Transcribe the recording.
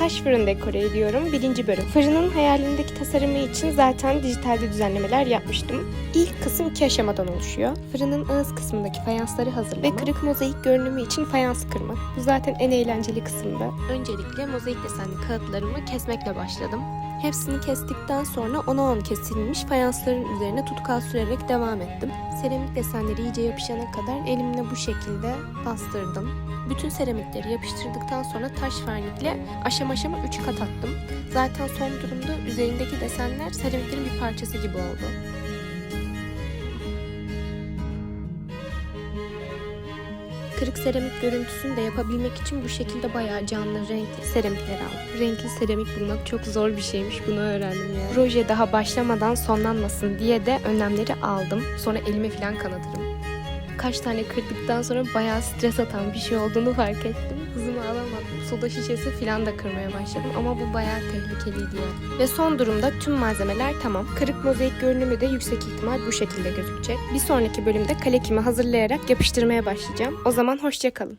Taş fırın dekore ediyorum. Birinci bölüm. Fırının hayalindeki tasarımı için zaten dijitalde düzenlemeler yapmıştım. İlk kısım iki aşamadan oluşuyor. Fırının ağız kısmındaki fayansları hazırlama ve kırık mozaik görünümü için fayans kırmak. Bu zaten en eğlenceli kısımda. Öncelikle mozaik desenli kağıtlarımı kesmekle başladım. Hepsini kestikten sonra 10'a 10 kesilmiş fayansların üzerine tutkal sürerek devam ettim. Seramik desenleri iyice yapışana kadar elimle bu şekilde bastırdım. Bütün seramikleri yapıştırdıktan sonra taş vernikle aşama aşama 3 kat attım. Zaten son durumda üzerindeki desenler seramiklerin bir parçası gibi oldu. Kırık seramik görüntüsünü de yapabilmek için bu şekilde bayağı canlı renkli seramikler aldım. Renkli seramik bulmak çok zor bir şeymiş bunu öğrendim ya. Proje daha başlamadan sonlanmasın diye de önlemleri aldım. Sonra elimi falan kanatırım. Kaç tane kırdıktan sonra bayağı stres atan bir şey olduğunu fark ettim. Hızımı alamadım. Soda şişesi falan da kırmaya başladım ama bu bayağı tehlikeliydi yani. Ve son durumda tüm malzemeler tamam. Kırık mozaik görünümü de yüksek ihtimal bu şekilde gözükecek. Bir sonraki bölümde kalekimi hazırlayarak yapıştırmaya başlayacağım. O zaman hoşçakalın.